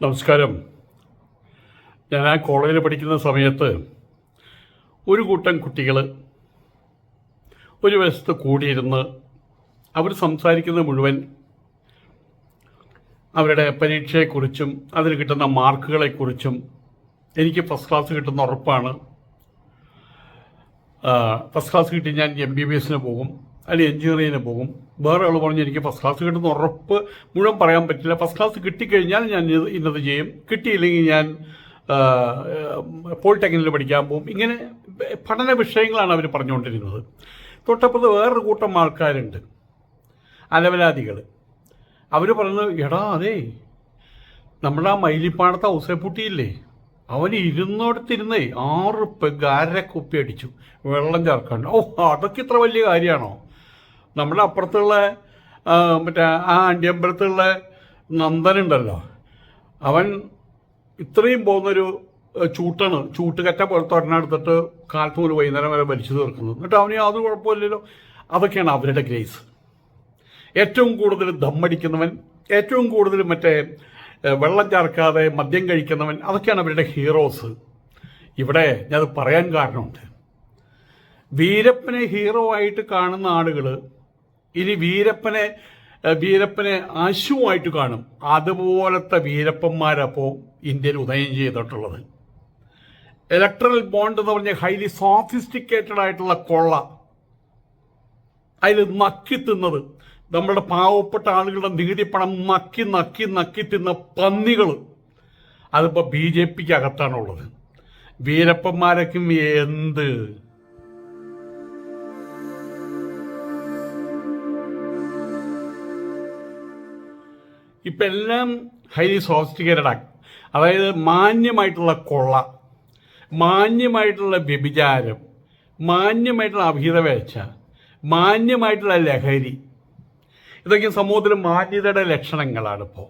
നമസ്കാരം. ഞാൻ ആ കോളേജിൽ പഠിക്കുന്ന സമയത്ത് ഒരു കൂട്ടം കുട്ടികൾ ഒരു വശത്ത് കൂടിയിരുന്ന് അവർ സംസാരിക്കുന്നത് മുഴുവൻ അവരുടെ പരീക്ഷയെക്കുറിച്ചും അതിന് കിട്ടുന്ന മാർക്കുകളെക്കുറിച്ചും എനിക്ക് ഫസ്റ്റ് ക്ലാസ് കിട്ടുന്ന ഉറപ്പാണ്. ഫസ്റ്റ് ക്ലാസ് കിട്ടി ഞാൻ എം ബി ബി എസിന് പോകും. അല്ലെങ്കിൽ എഞ്ചിനീയറിങ്ങിന് പോകും. വേറെ ആൾ പറഞ്ഞ് എനിക്ക് ഫസ്റ്റ് ക്ലാസ് കിട്ടുന്ന ഉറപ്പ് മുഴുവൻ പറയാൻ പറ്റില്ല. ഫസ്റ്റ് ക്ലാസ് കിട്ടിക്കഴിഞ്ഞാൽ ഞാൻ ഇന്നത് ചെയ്യും. കിട്ടിയില്ലെങ്കിൽ ഞാൻ പോളിടെക്നിക്കിൽ പഠിക്കാൻ പോകും. ഇങ്ങനെ പഠന വിഷയങ്ങളാണ് അവർ പറഞ്ഞുകൊണ്ടിരുന്നത്. തൊട്ടപ്പുറത്ത് വേറൊരു കൂട്ടം ആൾക്കാരുണ്ട്. അലവലാദികൾ അവർ പറയുന്നത് എടാ അതെ നമ്മുടെ ആ മൈലിപ്പാടത്തെ ഔസേപ്പുട്ടിയില്ലേ? അവൻ ഇരുന്നോടത്തിരുന്നേ ആറ് പെഗ് അരക്കുപ്പി കുപ്പി അടിച്ചു. വെള്ളം ചേർക്കാണ്ട്. ഓ അതൊക്കെ ഇത്ര വലിയ കാര്യമാണോ? നമ്മുടെ അപ്പുറത്തുള്ള മറ്റേ ആ അണ്ടിയമ്പലത്തുള്ള നന്ദനുണ്ടല്ലോ. അവൻ ഇത്രയും പോകുന്നൊരു ചൂട്ടാണ്. ചൂട്ടുകറ്റ പോലത്തെ ഒരെണ്ണെടുത്തിട്ട് കാലത്ത് മുതൽ വൈകുന്നേരം വരെ വലിച്ചു തീർക്കുന്നത് എന്നിട്ട് അവന് യാതൊരു കുഴപ്പമില്ലല്ലോ. അതൊക്കെയാണ് അവരുടെ ഗ്രേസ് ഏറ്റവും കൂടുതൽ ദമ്മടിക്കുന്നവൻ ഏറ്റവും കൂടുതൽ മറ്റേ വെള്ളം ചേർക്കാതെ മദ്യം കഴിക്കുന്നവൻ അതൊക്കെയാണ് അവരുടെ ഹീറോസ്. ഇവിടെ ഞാനത് പറയാൻ കാരണമുണ്ട്. വീരപ്പനെ ഹീറോ ആയിട്ട് കാണുന്ന ആളുകൾ ഇനി വീരപ്പനെ വീരപ്പനെ അശുവായിട്ട് കാണും. അതുപോലത്തെ വീരപ്പന്മാരപ്പോൾ ഇന്ത്യയിൽ ഉദയം ചെയ്തിട്ടുള്ളത്. ഇലക്ട്രൽ ബോണ്ട് എന്ന് പറഞ്ഞ ഹൈലി സോഫിസ്റ്റിക്കേറ്റഡ് ആയിട്ടുള്ള കൊള്ള. അതിൽ നക്കി തിന്നത്. നമ്മുടെ പാവപ്പെട്ട ആളുകളുടെ നികുതി പണം നക്കി നക്കി നക്കി തിന്ന പന്നികൾ അതിപ്പോൾ ബി ജെ പിക്ക് അകത്താണുള്ളത്. വീരപ്പന്മാരൊക്കെ എന്ത് ഇപ്പം എല്ലാം ഹൈലി സോഫിസ്റ്റിക്കേറ്റഡ് ആണ് അതായത് മാന്യമായിട്ടുള്ള കൊള്ള മാന്യമായിട്ടുള്ള വ്യഭിചാരം മാന്യമായിട്ടുള്ള അഭിതവേച്ച മാന്യമായിട്ടുള്ള ലഹരി. ഇതൊക്കെ സമൂഹത്തിൽ മാന്യതയുടെ ലക്ഷണങ്ങളാണ് ഇപ്പോൾ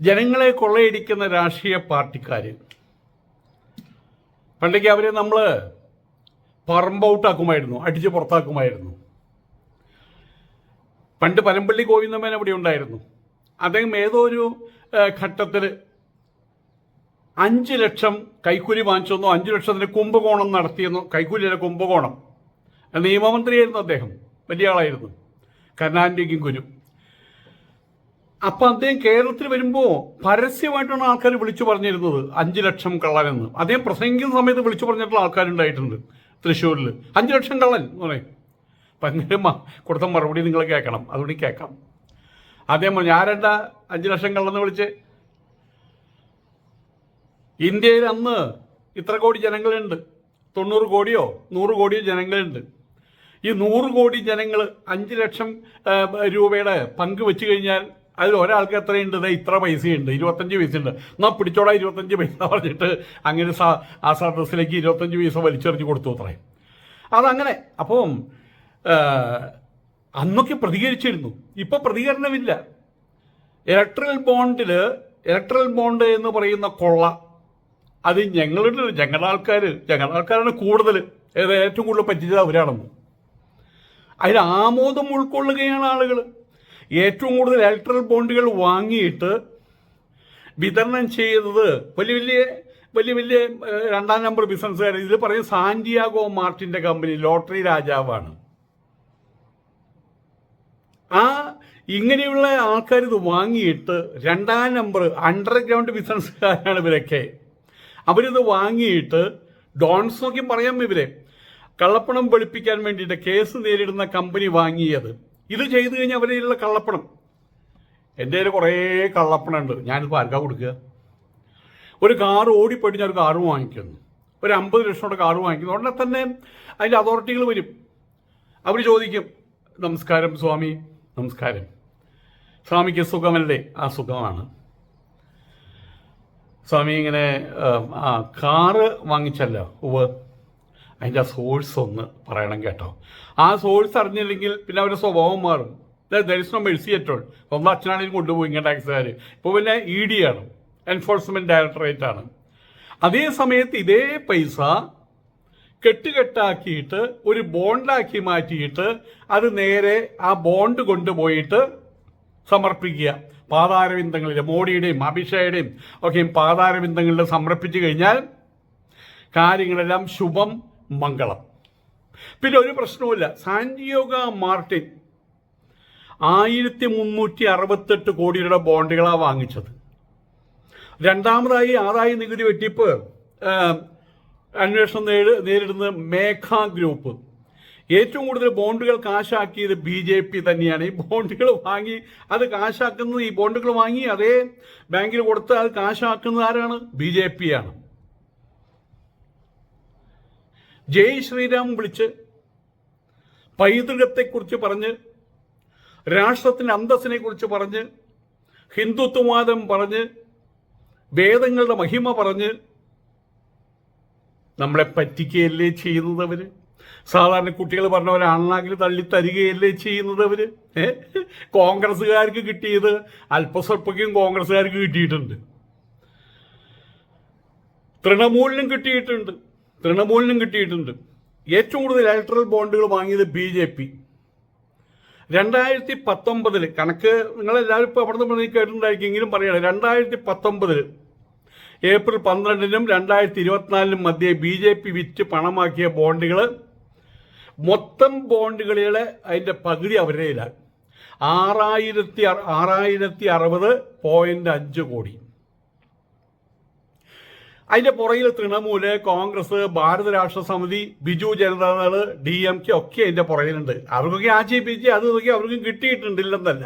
ജനങ്ങളെ കൊള്ളയടിക്കുന്ന രാഷ്ട്രീയ പാർട്ടിക്കാർ പണ്ടേക്ക് അവരെ നമ്മൾ പറമ്പൗട്ടാക്കുമായിരുന്നു അടിച്ച് പുറത്താക്കുമായിരുന്നു. പണ്ട് പനമ്പള്ളി ഗോവിന്ദമേൻ അവിടെ ഉണ്ടായിരുന്നു. അദ്ദേഹം ഏതോ ഒരു ഘട്ടത്തിൽ അഞ്ച് ലക്ഷം കൈക്കൂലി വാങ്ങിച്ചെന്നോ അഞ്ച് ലക്ഷത്തിന് കുംഭകോണം നടത്തിയെന്നോ കൈക്കൂലിയുടെ കുംഭകോണം. നിയമമന്ത്രിയായിരുന്നു അദ്ദേഹം. വലിയ ആളായിരുന്നു. കരുണാനിധിക്കും കുരു അപ്പം അദ്ദേഹം കേരളത്തിൽ വരുമ്പോൾ പരസ്യമായിട്ടാണ് ആൾക്കാർ വിളിച്ചു പറഞ്ഞിരുന്നത് അഞ്ച് ലക്ഷം കള്ളനെന്ന്. അദ്ദേഹം പ്രസംഗിക്കുന്ന സമയത്ത് വിളിച്ചു പറഞ്ഞിട്ടുള്ള ആൾക്കാരുണ്ടായിട്ടുണ്ട് തൃശ്ശൂരിൽ അഞ്ച് ലക്ഷം കള്ളൻ എന്ന് പറയും. മ- കൊടുത്ത മറുപടി നിങ്ങൾ കേൾക്കണം. അതുകൊണ്ട് കേൾക്കാം. അദ്ദേഹം ആരെന്താ അഞ്ച് ലക്ഷം കള്ളെന്ന് വിളിച്ച്? ഇന്ത്യയിൽ അന്ന് ഇത്ര കോടി ജനങ്ങളുണ്ട്. തൊണ്ണൂറ് കോടിയോ? നൂറ് കോടിയോ ജനങ്ങളുണ്ട്. ഈ നൂറ് കോടി ജനങ്ങൾ അഞ്ച് ലക്ഷം രൂപയുടെ പങ്ക് വെച്ച് കഴിഞ്ഞാൽ അതിൽ ഒരാൾക്ക് എത്രയുണ്ട്? ഇതാ ഇത്ര പൈസയുണ്ട്. ഇരുപത്തഞ്ച് പൈസ ഉണ്ട് എന്നാൽ പിടിച്ചോടാ ഇരുപത്തഞ്ച് പൈസ പറഞ്ഞിട്ട് അങ്ങനെ ആ സർവീസിലേക്ക് ഇരുപത്തഞ്ച് പൈസ വലിച്ചെറിഞ്ഞ് കൊടുത്തു അത്രയും. അതങ്ങനെ. അപ്പം അന്നൊക്കെ പ്രതികരിച്ചിരുന്നു. ഇപ്പൊ പ്രതികരണമില്ല. ഇലക്ട്രൽ ബോണ്ടിൽ ഇലക്ട്രൽ ബോണ്ട് എന്ന് പറയുന്ന കൊള്ള അത് ഞങ്ങളുടെ ഞങ്ങളുടെ ആൾക്കാർ ഞങ്ങളുടെ ആൾക്കാരാണ് കൂടുതൽ ഏറ്റവും കൂടുതൽ പറ്റിച്ചത് അവരാണെന്ന്. അതിൽ ആമോദം ഉൾക്കൊള്ളുകയാണ് ആളുകൾ ഏറ്റവും കൂടുതൽ ഇലക്ട്രൽ ബോണ്ടുകൾ വാങ്ങിയിട്ട് വിതരണം ചെയ്തത് വലിയ വലിയ വലിയ വലിയ രണ്ടാം നമ്പർ ബിസിനസ്സുകാർ ഇതിൽ പറയും സാന്റിയാഗോ മാർട്ടിന്റെ കമ്പനി ലോട്ടറി രാജാവാണ്. ആ ഇങ്ങനെയുള്ള ആൾക്കാർ ഇത് വാങ്ങിയിട്ട് രണ്ടാം നമ്പർ അണ്ടർഗ്രൗണ്ട് ബിസിനസ്സുകാരാണ് ഇവരൊക്കെ. അവരിത് വാങ്ങിയിട്ട് ഡോൺസ് നോക്കി പറയാം ഇവരെ. കള്ളപ്പണം വെളുപ്പിക്കാൻ വേണ്ടിയിട്ട് കേസ് നേരിടുന്ന കമ്പനി വാങ്ങിയത്. ഇത് ചെയ്തു കഴിഞ്ഞാൽ അവരിലുള്ള കള്ളപ്പണം. എന്റെ കയ്യിൽ കുറേ കള്ളപ്പണം ഉണ്ട് ഞാനിപ്പോൾ ആർക്കാ കൊടുക്കുക? ഒരു കാർ ഓടിപ്പോയിട്ട് ഞാൻ ഒരു കാറ് വാങ്ങിക്കുന്നു. ഒരു അമ്പത് ലക്ഷത്തോടെ കാറ് വാങ്ങിക്കുന്നു. ഉടനെ തന്നെ അതിന്റെ അതോറിറ്റികൾ വരും. അവർ ചോദിക്കും നമസ്കാരം സ്വാമി. നമസ്കാരം. സ്വാമിക്ക് സുഖമല്ലേ? ആ സുഖമാണ്. സ്വാമി ഇങ്ങനെ ആ, കാറ് വാങ്ങിച്ചല്ലോ. ഉവ് അതിന്റെ ആ സോഴ്സ് ഒന്ന് പറയണം കേട്ടോ. ആ സോഴ്സ് അറിഞ്ഞില്ലെങ്കിൽ പിന്നെ അവരുടെ സ്വഭാവം മാറും. ദരിസ്നോ മെഴ്സി അറ്റോൾ സ്വന്തം അച്ഛനാണെങ്കിലും കൊണ്ടുപോയി ഇങ്ങനെ ടാക്സുകാർ ഇപ്പോൾ പിന്നെ ഇ ഡി ആണ്. എൻഫോഴ്സ്മെന്റ് ഡയറക്ടറേറ്റ് ആണ്. അതേ സമയത്ത് ഇതേ പൈസ കെട്ടുകെട്ടാക്കിയിട്ട് ഒരു ബോണ്ടാക്കി മാറ്റിയിട്ട് അത് നേരെ ആ ബോണ്ട് കൊണ്ടുപോയിട്ട് സമർപ്പിക്കുക. പാതാരവിന്ദങ്ങളിൽ മോഡിയുടെയും അഭിഷേയുടെയും ഒക്കെയും പാതാരവിന്ദങ്ങളിൽ സമർപ്പിച്ചു കഴിഞ്ഞാൽ കാര്യങ്ങളെല്ലാം ശുഭം മംഗളം. പിന്നെ ഒരു പ്രശ്നവുമില്ല. സാന്റിയോഗ മാർട്ടിൻ ആയിരത്തി മുന്നൂറ്റി അറുപത്തെട്ട് കോടിയുടെ ബോണ്ടുകളാണ് വാങ്ങിച്ചത്. രണ്ടാമതായി ആദായ നികുതി വെട്ടിപ്പ് അന്വേഷണം നേരിടുന്നത് നേരിടുന്ന മേഘ ഗ്രൂപ്പ്. ഏറ്റവും കൂടുതൽ ബോണ്ടുകൾ കാശാക്കിയത് ബി ജെ പി തന്നെയാണ്. ഈ ബോണ്ടുകൾ വാങ്ങി അത് കാശാക്കുന്നത് ഈ ബോണ്ടുകൾ വാങ്ങി അതേ ബാങ്കിൽ കൊടുത്ത് അത് കാശാക്കുന്നത് ആരാണ്? ബി ജെ പി ആണ്. ജയ് ശ്രീരാം വിളിച്ച് പൈതൃകത്തെക്കുറിച്ച് പറഞ്ഞ് രാഷ്ട്രത്തിന്റെ അന്തസ്സിനെ കുറിച്ച് പറഞ്ഞ് ഹിന്ദുത്വവാദം പറഞ്ഞ് വേദങ്ങളുടെ മഹിമ പറഞ്ഞ് നമ്മളെ പറ്റിക്കുകയല്ലേ ചെയ്യുന്നത് അവർ സാധാരണ കുട്ടികൾ പറഞ്ഞവരാണെങ്കിൽ തള്ളി തരികയല്ലേ ചെയ്യുന്നത് അവർ കോൺഗ്രസ്സുകാർക്ക് കിട്ടിയത് അല്പസ്വല്പക്കും കോൺഗ്രസ്സുകാർക്ക് കിട്ടിയിട്ടുണ്ട്. തൃണമൂലിനും കിട്ടിയിട്ടുണ്ട്. തൃണമൂലിനും കിട്ടിയിട്ടുണ്ട്. ഏറ്റവും കൂടുതൽ ഇലക്ട്രൽ ബോണ്ടുകൾ വാങ്ങിയത് ബി ജെ പി. രണ്ടായിരത്തി പത്തൊമ്പതിൽ കണക്ക് നിങ്ങളെല്ലാവരും ഇപ്പോൾ അവിടെ നിന്ന് കേട്ടിട്ടുണ്ടായിരിക്കും എങ്കിലും പറയണം. രണ്ടായിരത്തി പത്തൊമ്പതിൽ ഏപ്രിൽ പന്ത്രണ്ടിനും രണ്ടായിരത്തി ഇരുപത്തിനാലിനും മധ്യേ ബി ജെ പി വിറ്റ് പണമാക്കിയ ബോണ്ടുകൾ മൊത്തം ബോണ്ടുകളിലെ അതിന്റെ പകുതി അവരുടെ കയ്യിലാണ് ആറായിരത്തി ആറായിരത്തി അറുപത് പോയിന്റ് അഞ്ച് കോടി. അതിന്റെ പുറകിൽ Trinamool Congress Bharat Rashtra Samithi Biju Janata Dal D M K ഒക്കെ അതിന്റെ പുറകിലുണ്ട്. അവർക്കൊക്കെ ആക്ഷേപിച്ച് അത് നോക്കി അവർക്കും കിട്ടിയിട്ടുണ്ടില്ലെന്നല്ല.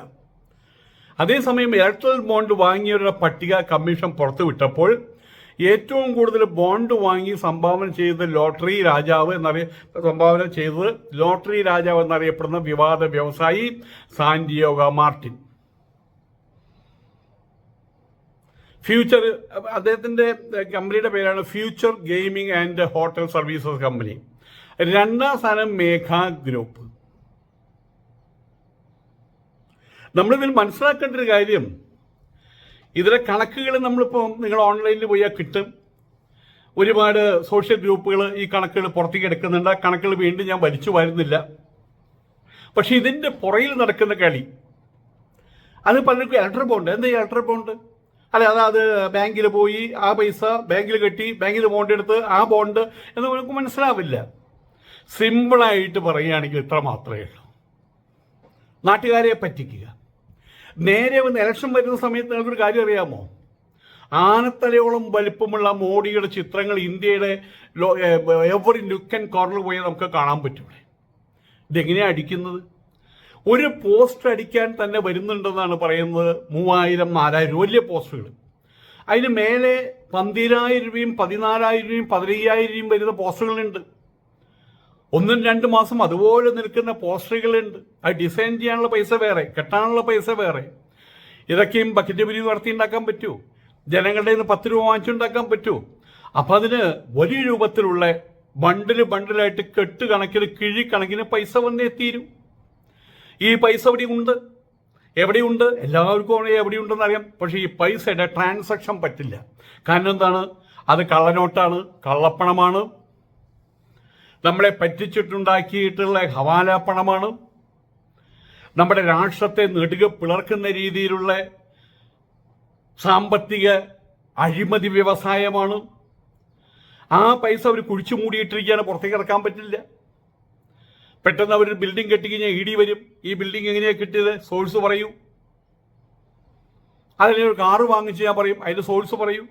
അതേസമയം ഇലക്ട്രൽ ബോണ്ട് വാങ്ങിയവരുടെ പട്ടിക കമ്മീഷൻ പുറത്തുവിട്ടപ്പോൾ ഏറ്റവും കൂടുതൽ ബോണ്ട് വാങ്ങി സംഭാവന ചെയ്ത ലോട്ടറി രാജാവ് എന്നറിയ സംഭാവന ചെയ്തത് ലോട്ടറി രാജാവ് എന്നറിയപ്പെടുന്ന വിവാദ വ്യവസായി സാന്റിയോഗ മാർട്ടിൻ. ഫ്യൂച്ചർ അദ്ദേഹത്തിന്റെ കമ്പനിയുടെ പേരാണ് Future Gaming and Hotel Services company. രണ്ടാം സ്ഥാനം മേഘ ഗ്രൂപ്പ്. നമ്മളിതിൽ മനസ്സിലാക്കേണ്ട ഒരു കാര്യം ഇതിലെ കണക്കുകൾ നമ്മളിപ്പോൾ നിങ്ങൾ ഓൺലൈനിൽ പോയാൽ കിട്ടും. ഒരുപാട് സോഷ്യൽ ഗ്രൂപ്പുകൾ ഈ കണക്കുകൾ പുറത്തേക്ക് എടുക്കുന്നുണ്ട്. ആ കണക്കുകൾ വീണ്ടും ഞാൻ വലിച്ചു വരുന്നില്ല. പക്ഷെ ഇതിന്റെ പുറയിൽ നടക്കുന്ന കളി അത് പലർക്കും ഇലക്ട്രൽ ബോണ്ട് എന്താ ഇലക്ട്രൽ ബോണ്ട് അല്ല അത് അത് ബാങ്കിൽ പോയി ആ പൈസ ബാങ്കിൽ കെട്ടി ബാങ്കിൽ ബോണ്ട് എടുത്ത് ആ ബോണ്ട് എന്ന് നമുക്ക് മനസ്സിലാവില്ല. സിമ്പിളായിട്ട് പറയുകയാണെങ്കിൽ ഇത്ര മാത്രമേ ഉള്ളൂ. നാട്ടുകാരെ പറ്റിക്കുക. നേരെ വന്ന് ഇലക്ഷൻ വരുന്ന സമയത്ത് നിങ്ങൾക്കൊരു കാര്യം അറിയാമോ? ആനത്തലയോളം വലിപ്പമുള്ള മോഡിയുടെ ചിത്രങ്ങൾ ഇന്ത്യയുടെ എവറി ലുക്ക് ആൻഡ് കോർണർ പോയി നമുക്ക് കാണാൻ പറ്റും ഇതെങ്ങനെയാണ് അടിക്കുന്നത്? ഒരു പോസ്റ്റർ അടിക്കാൻ തന്നെ വരുന്നുണ്ടെന്നാണ് പറയുന്നത് മൂവായിരം നാലായിരം വലിയ പോസ്റ്ററുകൾ അതിന് മേലെ പന്തിരായിരം രൂപയും പതിനാലായിരം രൂപയും പതിനയ്യായിരം രൂപയും വരുന്ന പോസ്റ്ററുകളുണ്ട് ഒന്നും രണ്ട് മാസം അതുപോലെ നിൽക്കുന്ന പോസ്റ്ററുകളുണ്ട്. അത് ഡിസൈൻ ചെയ്യാനുള്ള പൈസ വേറെ കെട്ടാനുള്ള പൈസ വേറെ. ഇതൊക്കെയും ബക്കറ്റ് പിരിവ് നടത്തി ഉണ്ടാക്കാൻ പറ്റുമോ ജനങ്ങളുടെ നിന്ന് പത്ത് രൂപ വാങ്ങിച്ചുണ്ടാക്കാൻ പറ്റുമോ അപ്പം അതിന് വലിയ രൂപത്തിലുള്ള ബണ്ടിൽ ബണ്ടിലായിട്ട് കെട്ട് കണക്കിന് കിഴി കണക്കിന് പൈസ വന്നേ തീരും. ഈ പൈസ എവിടെ എവിടെയുണ്ട്? എവിടെയുണ്ട്? എല്ലാവർക്കും എവിടെയുണ്ടെന്ന് അറിയാം. പക്ഷേ ഈ പൈസയുടെ ട്രാൻസാക്ഷൻ പറ്റില്ല. കാരണം എന്താണ്? അത് കള്ളനോട്ടാണ് കള്ളപ്പണമാണ്. നമ്മളെ പറ്റിച്ചിട്ടുണ്ടാക്കിയിട്ടുള്ള ഹവാല പണമാണ്. നമ്മുടെ രാഷ്ട്രത്തെ നെടുക പിളർക്കുന്ന രീതിയിലുള്ള സാമ്പത്തിക അഴിമതി വ്യവസായമാണ്. ആ പൈസ അവർ കുഴിച്ചു മൂടിയിട്ടിരിക്കുകയാണ് പുറത്തേക്ക് ഇറക്കാൻ പറ്റില്ല. പെട്ടെന്ന് അവർ ബിൽഡിംഗ് കെട്ടിക്കഴിഞ്ഞാൽ ഇ ഡി വരും. ഈ ബിൽഡിംഗ് എങ്ങനെയാണ് കിട്ടിയത്? സോഴ്സ് പറയൂ. അതിനൊരു കാറ് വാങ്ങിച്ച് ഞാൻ പറയും അതിന്റെ സോഴ്സ് പറയൂ.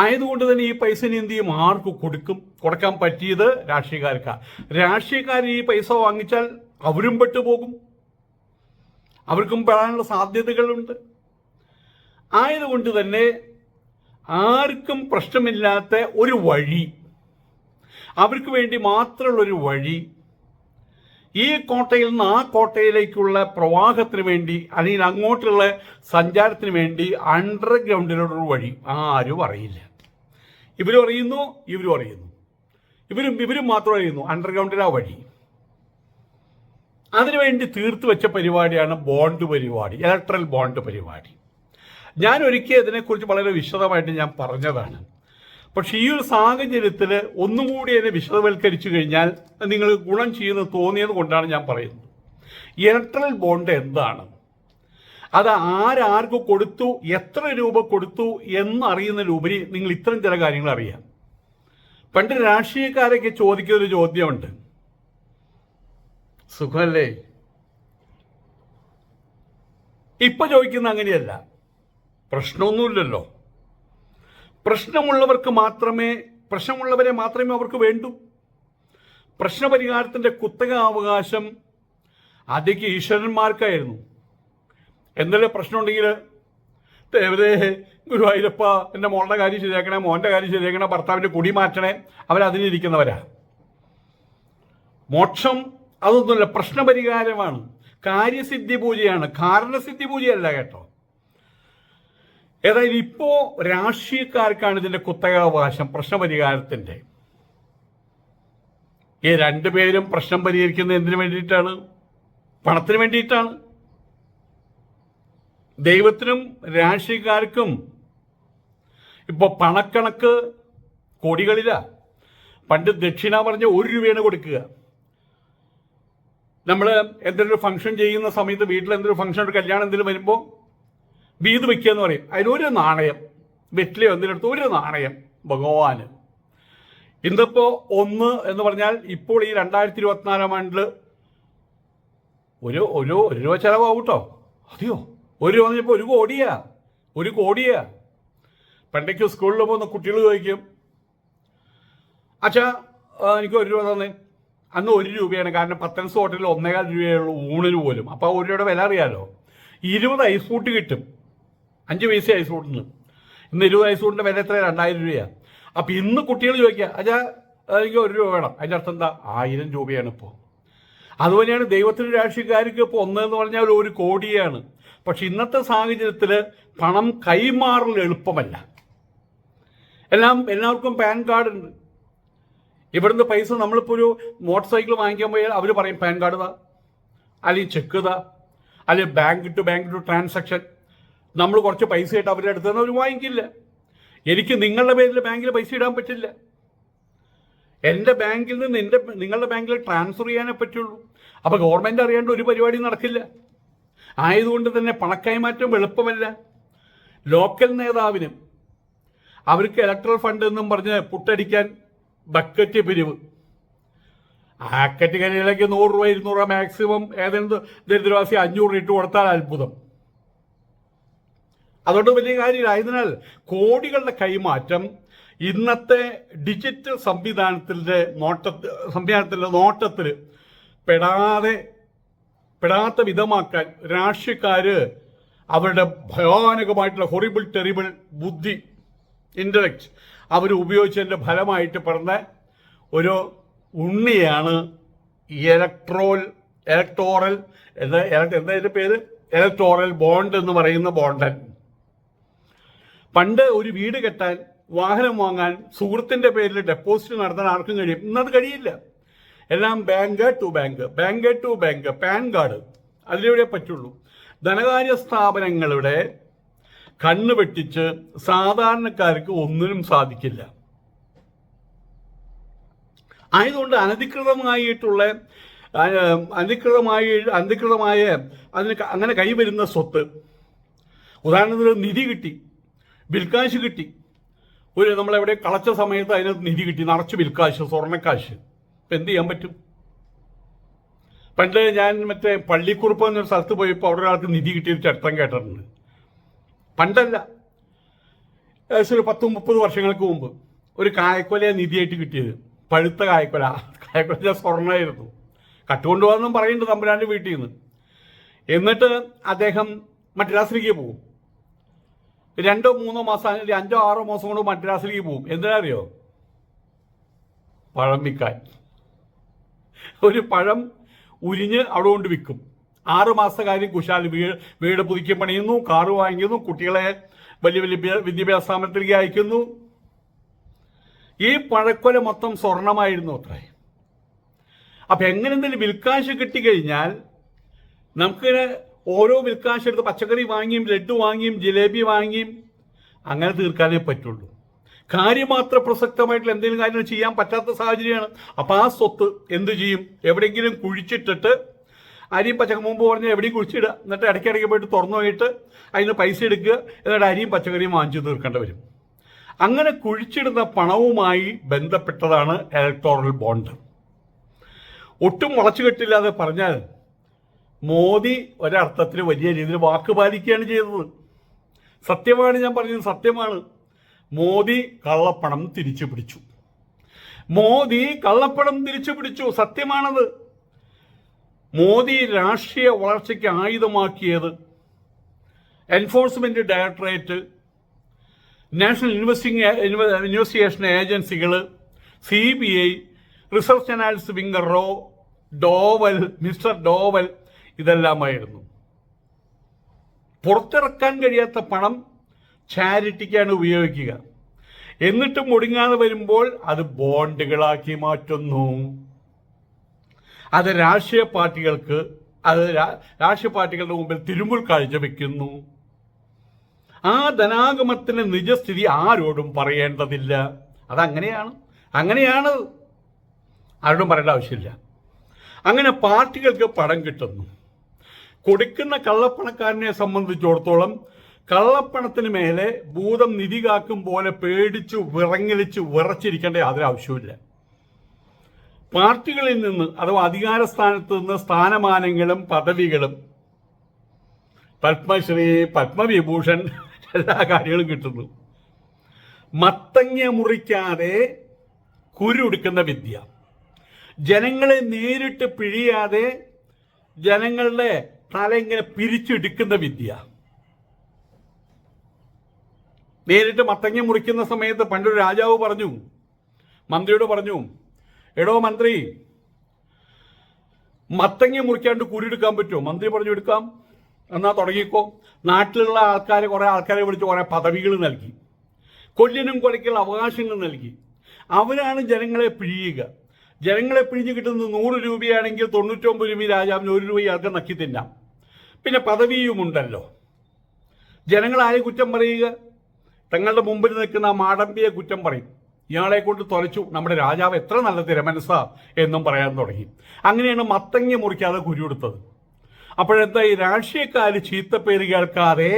ആയതുകൊണ്ട് തന്നെ ഈ പൈസ ഇനി എന്ത് ചെയ്യും? ആർക്ക് കൊടുക്കും? കൊടുക്കാൻ പറ്റിയത് രാഷ്ട്രീയക്കാർക്കാണ് രാഷ്ട്രീയക്കാർ ഈ പൈസ വാങ്ങിച്ചാൽ അവരും പെട്ടുപോകും. അവർക്കും പെടാനുള്ള സാധ്യതകളുണ്ട്. ആയതുകൊണ്ട് തന്നെ ആർക്കും പ്രശ്നമില്ലാത്ത ഒരു വഴി അവർക്ക് വേണ്ടി മാത്രമുള്ള ഒരു വഴി ഈ കോട്ടയിൽ നിന്ന് ആ കോട്ടയിലേക്കുള്ള പ്രവാഹത്തിന് വേണ്ടി അല്ലെങ്കിൽ അങ്ങോട്ടുള്ള സഞ്ചാരത്തിന് വേണ്ടി അണ്ടർഗ്രൗണ്ടിലൊരു വഴി ആരും അറിയില്ല. ഇവരും അറിയുന്നു ഇവരും അറിയുന്നു. ഇവരും ഇവരും മാത്രം അറിയുന്നു അണ്ടർഗ്രൗണ്ടിൽ ആ വഴി. അതിനുവേണ്ടി തീർത്തു വെച്ച പരിപാടിയാണ് ബോണ്ട് പരിപാടി ഇലക്ട്രൽ ബോണ്ട് പരിപാടി. ഞാൻ ഒരിക്കൽ ഇതിനെക്കുറിച്ച് വളരെ വിശദമായിട്ട് ഞാൻ പറഞ്ഞതാണ്. പക്ഷേ ഈ ഒരു സാഹചര്യത്തിൽ ഒന്നുകൂടി അതിനെ വിശദവൽക്കരിച്ചു കഴിഞ്ഞാൽ നിങ്ങൾ ഗുണം ചെയ്യുന്ന തോന്നിയത് കൊണ്ടാണ് ഞാൻ പറയുന്നത്. ഇലക്ട്രൽ ബോണ്ട് എന്താണ്? അത് ആരാർക്ക് കൊടുത്തു എത്ര രൂപ കൊടുത്തു എന്നറിയുന്നതിലുപരി നിങ്ങൾ ഇത്തരം ചില കാര്യങ്ങൾ അറിയാം. പണ്ട് രാഷ്ട്രീയക്കാരൊക്കെ ചോദിക്കുന്ന ഒരു ചോദ്യമുണ്ട്. സുഖമല്ലേ? ഇപ്പൊ ചോദിക്കുന്ന അങ്ങനെയല്ല. പ്രശ്നമൊന്നുമില്ലല്ലോ. പ്രശ്നമുള്ളവർക്ക് മാത്രമേ പ്രശ്നമുള്ളവരെ മാത്രമേ അവർക്ക് വേണ്ടൂ. പ്രശ്നപരിഹാരത്തിന്റെ കുത്തക അവകാശം അധിക ഈശ്വരന്മാർക്കായിരുന്നു. എന്തെങ്കിലും പ്രശ്നമുണ്ടെങ്കിൽ ദേവതേ ഗുരുവായൂരപ്പ എന്റെ മോളുടെ കാര്യം ശരിയാക്കണേ മോന്റെ കാര്യം ശരിയാക്കണേ ഭർത്താവിന്റെ കുടി മാറ്റണേ അവരതിനിരിക്കുന്നവരാ മോക്ഷം അതൊന്നുമല്ല പ്രശ്നപരിഹാരമാണ്. കാര്യസിദ്ധി പൂജയാണ് കാരണസിദ്ധി പൂജയല്ല കേട്ടോ. ഏതായാലും ഇപ്പോ രാഷ്ട്രീയക്കാർക്കാണ് ഇതിന്റെ കുത്തകാവകാശം പ്രശ്നപരിഹാരത്തിന്റെ. ഈ രണ്ടുപേരും പ്രശ്നം പരിഹരിക്കുന്നത് എന്തിനു വേണ്ടിയിട്ടാണ്? പണത്തിന് വേണ്ടിയിട്ടാണ്. ദൈവത്തിനും രാഷ്ട്രീയക്കാർക്കും ഇപ്പോൾ പണക്കണക്ക് കോടികളില പണ്ട് ദക്ഷിണ പറഞ്ഞ ഒരു രൂപയാണ് കൊടുക്കുക. നമ്മൾ എന്തെങ്കിലും ഫംഗ്ഷൻ ചെയ്യുന്ന സമയത്ത് വീട്ടിൽ എന്തെങ്കിലും ഫംഗ്ഷൻ ഒരു കല്യാണം എന്തെങ്കിലും വരുമ്പോൾ വീത് വെക്കുക എന്ന് പറയും. അതിനൊരു നാണയം. വെറ്റിലെ ഒന്നിനടുത്ത് ഒരു നാണയം. ഭഗവാന്. ഇന്നിപ്പോ ഒന്ന് എന്ന് പറഞ്ഞാൽ ഇപ്പോൾ ഈ രണ്ടായിരത്തി ഇരുപത്തിനാലാം ആണ്ടിൽ ഒരു ഒരു ഒരു രൂപ ചെലവാകും കേട്ടോ അതെയോ? ഒരു രൂപ പറഞ്ഞപ്പോൾ ഒരു കോടിയാ. ഒരു കോടിയാ. പണ്ടേക്ക് സ്കൂളിൽ പോകുന്ന കുട്ടികൾ ചോദിക്കും. അച്ഛാ എനിക്ക് ഒരു രൂപ തന്നെ. അന്ന് ഒരു രൂപയാണ്. കാരണം പത്തനംസ് ഹോട്ടലിൽ ഒന്നേകാൽ രൂപയുള്ളൂ ഊണിന് പോലും. അപ്പോൾ ഒരു രൂപയുടെ വില അറിയാലോ? ഇരുപത് ഐസ് ഫൂട്ട് കിട്ടും. അഞ്ച് പൈസ ഐസ് ഫൂട്ടിന് ഇന്ന് ഇരുപത് ഐസ് ഫൂട്ടിന്റെ വില എത്ര രണ്ടായിരം രൂപയാണ് അപ്പം ഇന്ന് കുട്ടികൾ ചോദിക്കുക അച്ഛാ എനിക്ക് ഒരു രൂപ വേണം. അതിന്റെ അർത്ഥം എന്താ? ആയിരം രൂപയാണ് ഇപ്പോൾ അതുപോലെയാണ് ദൈവത്തിന് രാഷ്ട്രീയക്കാർക്ക് ഇപ്പോൾ ഒന്നെന്ന് പറഞ്ഞാൽ ഒരു കോടിയാണ്. പക്ഷെ ഇന്നത്തെ സാഹചര്യത്തിൽ പണം കൈമാറൽ എളുപ്പമല്ല. എല്ലാം എല്ലാവർക്കും പാൻ കാർഡ് ഉണ്ട്. ഇവിടുന്ന് പൈസ നമ്മളിപ്പോൾ ഒരു മോട്ടോർ സൈക്കിൾ വാങ്ങിക്കാൻ പോയാൽ അവർ പറയും പാൻ കാർഡ് താ. അല്ലെങ്കിൽ ചെക്ക് താ. അല്ലെങ്കിൽ bank to bank to transaction. നമ്മൾ കുറച്ച് പൈസ ഇട്ട് അവരുടെ അടുത്ത് നിന്ന് അവർ വാങ്ങിക്കില്ല. എനിക്ക് നിങ്ങളുടെ പേരിൽ ബാങ്കിൽ പൈസ ഇടാൻ പറ്റില്ല. എന്റെ ബാങ്കിൽ നിന്ന് എന്റെ നിങ്ങളുടെ ബാങ്കിൽ ട്രാൻസ്ഫർ ചെയ്യാനേ പറ്റുള്ളൂ. അപ്പോൾ ഗവൺമെന്റ് അറിയാണ്ട് ഒരു പരിപാടി നടക്കില്ല. ആയതുകൊണ്ട് തന്നെ പണക്കൈമാറ്റം എളുപ്പമല്ല. ലോക്കൽ നേതാവിനും അവർക്ക് ഇലക്ട്രൽ ഫണ്ട് എന്നും പറഞ്ഞ് പുട്ടടിക്കാൻ ബക്കറ്റ് പിരിവ്. ആക്കറ്റ് കനിയിലേക്ക് നൂറ് രൂപ ഇരുന്നൂറ് രൂപ മാക്സിമം ഏതെങ്കിലും ദരിദ്രവാസി അഞ്ഞൂറ് ഇട്ട് കൊടുത്താൽ അത്ഭുതം. അതുകൊണ്ട് വലിയ കാര്യമില്ല. ആയതിനാൽ കോടികളുടെ കൈമാറ്റം ഇന്നത്തെ ഡിജിറ്റൽ സംവിധാനത്തിന്റെ നോട്ട സംവിധാനത്തിന്റെ നോട്ടത്തിൽ പെടാതെ പെടാത്ത വിധമാക്കാൻ രാഷ്ട്രീയക്കാർ അവരുടെ ഭയാനകമായിട്ടുള്ള ഹൊറിബിൾ ടെറിബിൾ ബുദ്ധി ഇന്റലക്ട് അവർ ഉപയോഗിച്ചതിന്റെ ഫലമായിട്ട് പറഞ്ഞ ഒരു ഉണ്ണിയാണ് ഇലക്ട്രോൽ ഇലക്ടോറൽ എന്താ എന്താ പേര്? ഇലക്ടോറൽ ബോണ്ട് എന്ന് പറയുന്ന ബോണ്ടൻ പണ്ട് ഒരു വീട് കെട്ടാൻ വാഹനം വാങ്ങാൻ സുഹൃത്തിന്റെ പേരിൽ ഡെപ്പോസിറ്റ് നടത്താൻ ആർക്കും കഴിയും. ഇന്നത് കഴിയില്ല. എല്ലാം bank to bank bank to bank PAN card അതിലൂടെ പറ്റുള്ളൂ. ധനകാര്യ സ്ഥാപനങ്ങളുടെ കണ്ണ് വെട്ടിച്ച് സാധാരണക്കാർക്ക് ഒന്നിനും സാധിക്കില്ല. ആയതുകൊണ്ട് അനധികൃതമായിട്ടുള്ള അനധികൃതമായി അനധികൃതമായ അതിന് അങ്ങനെ കൈവരുന്ന സ്വത്ത്. ഉദാഹരണത്തിന് നിധി കിട്ടി. വിൽക്കാശ് കിട്ടി. ഒരു നമ്മളെവിടെ കളച്ച സമയത്ത് അതിനകത്ത് നിധി കിട്ടി. നിറച്ച് വിൽക്കാശ് സ്വർണക്കാശ് ഇപ്പം എന്ത് ചെയ്യാൻ പറ്റും? പണ്ട് ഞാൻ മറ്റേ പള്ളിക്കുറുപ്പ് എന്നൊരു സ്ഥലത്ത് പോയപ്പോൾ അവിടെ ഒരാൾക്ക് നിധി കിട്ടിയൊരു ചരിത്രം കേട്ടിട്ടുണ്ട്. പണ്ടല്ല. ഏകദേശം ഒരു പത്ത് മുപ്പത് വർഷങ്ങൾക്ക് മുമ്പ് ഒരു കായക്കൊല നിധിയായിട്ട് കിട്ടിയത്. പഴുത്ത കായക്കൊല. കായക്കൊല സ്വർണമായിരുന്നു കട്ടുകൊണ്ടുപോകാമെന്നും പറയുന്നുണ്ട് തമ്പുരാന്റെ വീട്ടിൽ നിന്ന്. എന്നിട്ട് അദ്ദേഹം മദ്രാസിലേക്ക് പോകും. രണ്ടോ മൂന്നോ മാസം അല്ലെങ്കിൽ അഞ്ചോ ആറോ മാസം കൊണ്ട് മദ്രാസിലേക്ക് പോകും എന്തിനറിയോ പഴം വിൽക്കാൻ. ഒരു പഴം ഉരിഞ്ഞ് അവിടെ കൊണ്ട് വിൽക്കും. ആറ് കാര്യം കുശാൽ വീട് വീട് പുതുക്കി പണിയുന്നു കാറ് വാങ്ങിക്കുന്നു കുട്ടികളെ വലിയ വലിയ വിദ്യാഭ്യാസ സ്ഥാപനത്തിലേക്ക് അയക്കുന്നു. ഈ പഴക്കൊല മൊത്തം സ്വർണമായിരുന്നു അത്രേ. അപ്പൊ എങ്ങനെന്തെങ്കിലും വിൽക്കാശ് കിട്ടിക്കഴിഞ്ഞാൽ നമുക്കിങ്ങനെ ഓരോ വിൽക്കാശെടുത്ത് പച്ചക്കറി വാങ്ങിയും ലഡു വാങ്ങിയും ജിലേബി വാങ്ങിയും അങ്ങനെ തീർക്കാനേ പറ്റുള്ളൂ. കാര്യമാത്ര പ്രസക്തമായിട്ടുള്ള എന്തെങ്കിലും കാര്യങ്ങൾ ചെയ്യാൻ പറ്റാത്ത സാഹചര്യമാണ്. അപ്പം ആ സ്വത്ത് എന്ത് ചെയ്യും? എവിടെയെങ്കിലും കുഴിച്ചിട്ടിട്ട് അരിയും പച്ചക്കറി മുമ്പ് പറഞ്ഞ് എവിടെയും കുഴിച്ചിടുക. എന്നിട്ട് ഇടയ്ക്കിടയ്ക്ക് പോയിട്ട് തുറന്നു പോയിട്ട് അതിന് പൈസ എടുക്കുക. എന്നിട്ട് അരിയും പച്ചക്കറിയും വാങ്ങിച്ചു തീർക്കേണ്ടി വരും. അങ്ങനെ കുഴിച്ചിടുന്ന പണവുമായി ബന്ധപ്പെട്ടതാണ് ഇലക്ടോറൽ ബോണ്ട്. ഒട്ടും മുളച്ചുകെട്ടില്ലാതെ പറഞ്ഞാൽ മോദി ഒരർത്ഥത്തിൽ വലിയ രീതിയിൽ വാക്ക് പാലിക്കുകയാണ് ചെയ്തത്. സത്യമാണ് ഞാൻ പറഞ്ഞത് സത്യമാണ്. മോദി കള്ളപ്പണം തിരിച്ചു പിടിച്ചു മോദി കള്ളപ്പണം തിരിച്ചു പിടിച്ചു സത്യമാണത്. മോദി രാഷ്ട്രീയ വളർച്ചയ്ക്ക് ആയുധമാക്കിയത് enforcement directorate national investing investigation ഏജൻസികൾ C B I research analysis winger raw Doval mister Doval ഇതെല്ലാമായിരുന്നു. പുറത്തിറക്കാൻ കഴിയാത്ത പണം ചാരിറ്റിക്കാണ് ഉപയോഗിക്കുക. എന്നിട്ടും മുടങ്ങാതെ വരുമ്പോൾ അത് ബോണ്ടുകളാക്കി മാറ്റുന്നു. അത് രാഷ്ട്രീയ പാർട്ടികൾക്ക് അത് രാഷ്ട്രീയ പാർട്ടികളുടെ മുമ്പിൽ തിരുമുൽ കാഴ്ചവെക്കുന്നു. ആ ധനാഗമത്തിന്റെ നിജസ്ഥിതി ആരോടും പറയേണ്ടതില്ല. അതങ്ങനെയാണ്. അങ്ങനെയാണ് ആരോടും പറയേണ്ട ആവശ്യമില്ല. അങ്ങനെ പാർട്ടികൾക്ക് പണം കിട്ടുന്നു. കൊടുക്കുന്ന കള്ളപ്പണക്കാരനെ സംബന്ധിച്ചിടത്തോളം കള്ളപ്പണത്തിന് മേലെ ഭൂതം നിധി കാക്കും പോലെ പേടിച്ച് വിറങ്ങലിച്ച് വിറച്ചിരിക്കേണ്ട യാതൊരു ആവശ്യവുമില്ല. പാർട്ടികളിൽ നിന്ന് അഥവാ അധികാര സ്ഥാനത്ത് നിന്ന് സ്ഥാനമാനങ്ങളും പദവികളും പത്മശ്രീ പത്മവിഭൂഷൺ എല്ലാ കാര്യങ്ങളും കിട്ടുന്നു. മത്തങ്ങ മുറിക്കാതെ കുരുടുക്കുന്ന വിദ്യ. ജനങ്ങളെ നേരിട്ട് പിഴിയാതെ ജനങ്ങളുടെ തല ഇങ്ങനെ പിരിച്ചെടുക്കുന്ന വിദ്യ. നേരിട്ട് മത്തങ്ങ മുറിക്കുന്ന സമയത്ത് പണ്ടൊരു രാജാവ് പറഞ്ഞു മന്ത്രിയോട് പറഞ്ഞു എടോ മന്ത്രി മത്തങ്ങ മുറിക്കാണ്ട് കുരുടുക്കാൻ പറ്റുമോ? മന്ത്രി പറഞ്ഞു എടുക്കാം. എന്നാ തുടങ്ങിക്കോ. നാട്ടിലുള്ള ആൾക്കാരെ കുറെ ആൾക്കാരെ വിളിച്ച് കുറെ പദവികൾ നൽകി. കൊല്ലിനും കൊലയ്ക്കുള്ള അവകാശങ്ങൾ നൽകി. അവരാണ് ജനങ്ങളെ പിഴിയുക. ജനങ്ങളെ പിഴിഞ്ഞ് കിട്ടുന്നത് നൂറ് രൂപയാണെങ്കിൽ തൊണ്ണൂറ്റൊമ്പത് രൂപ രാജാവിന് ഒരു രൂപ ഇയാൾക്ക് നക്കി തിന്നാം പിന്നെ പദവിയുമുണ്ടല്ലോ. ജനങ്ങൾ ആരെ കുറ്റം പറയുക? തങ്ങളുടെ മുമ്പിൽ നിൽക്കുന്ന ആ മാടമ്പിയെ കുറ്റം പറയും. ഇയാളെ കൊണ്ട് തുലച്ചു നമ്മുടെ രാജാവ് എത്ര നല്ല തിരമനസാ എന്നും പറയാൻ തുടങ്ങി. അങ്ങനെയാണ് മത്തങ്ങ മുറിക്കാതെ കുരുവെടുത്തത് അപ്പോഴെന്താ ഈ രാഷ്ട്രീയക്കാർ ചീത്തപ്പേര് കേൾക്കാതെ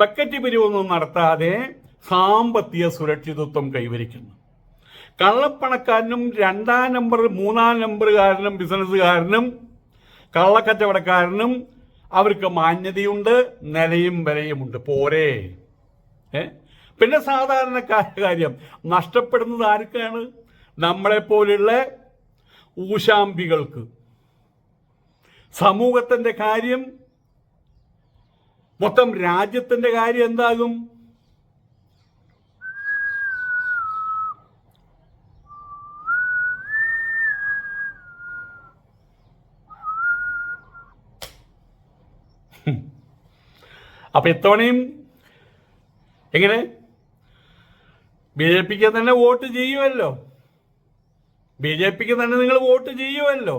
ബക്കറ്റ് പിരിവൊന്നും നടത്താതെ സാമ്പത്തിക സുരക്ഷിതത്വം കൈവരിക്കുന്നു? കള്ളപ്പണക്കാരനും രണ്ടാം നമ്പർ മൂന്നാം നമ്പറുകാരനും ബിസിനസ്സുകാരനും കള്ളക്കച്ചവടക്കാരനും അവർക്ക് മാന്യതയുണ്ട് നിലയും വിലയുമുണ്ട്. പോരെ. പിന്നെ സാധാരണക്കാരുടെ കാര്യം. നഷ്ടപ്പെടുന്നത് ആർക്കാണ്? നമ്മളെപ്പോലുള്ള ഊശാമ്പികൾക്ക്. സമൂഹത്തിന്റെ കാര്യം മൊത്തം രാജ്യത്തിന്റെ കാര്യം എന്താകും? അപ്പൊ ഇത്തവണയും എങ്ങനെ? ബി ജെ പിക്ക് തന്നെ വോട്ട് ചെയ്യുമല്ലോ ബി ജെ പിക്ക് തന്നെ നിങ്ങൾ വോട്ട് ചെയ്യുമല്ലോ